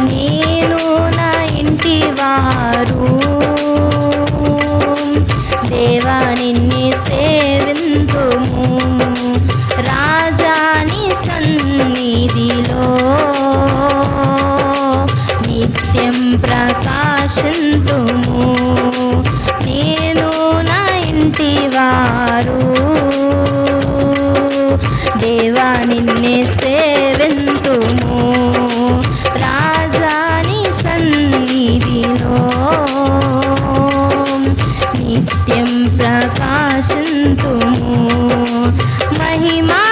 నేను నా ఇంటి వారు. దేవా నిన్ని సేవింతుము. రాజాని సన్నిధిలో నిత్యం దేవా నిన్నే సేవెంతుము. రాజాని సన్నిధిలో నిత్యం ప్రకాశంతుము. మహిమా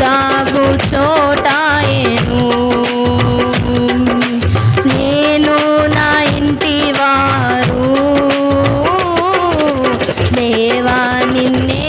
దాగు చోటాయేను. నేను నా ఇంటి వారు. దేవా నిన్నే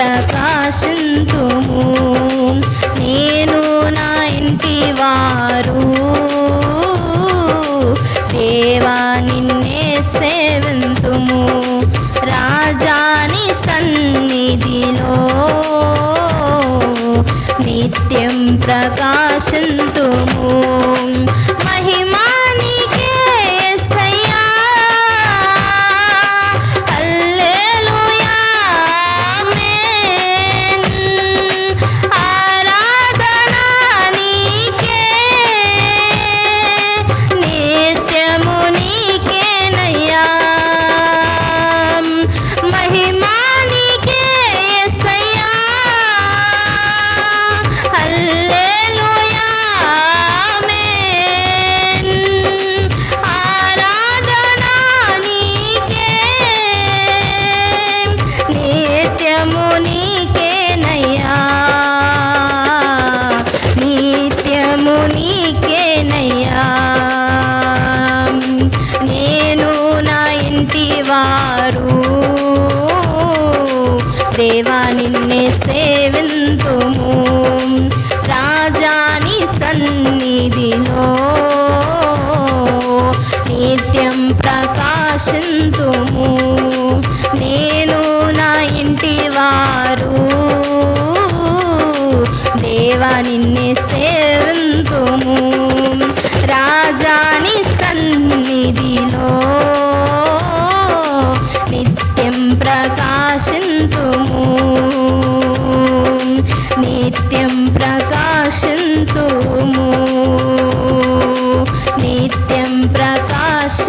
ప్రకాశింతుము. నేను నా ఇంటి వారు. దేవా నిన్నే సేవింతుము. రాజాని సన్నిధిలో నిత్యం ప్రకాశింతుము.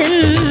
ప్రకాశింతుము నిత్యం ప్రకాశింతుము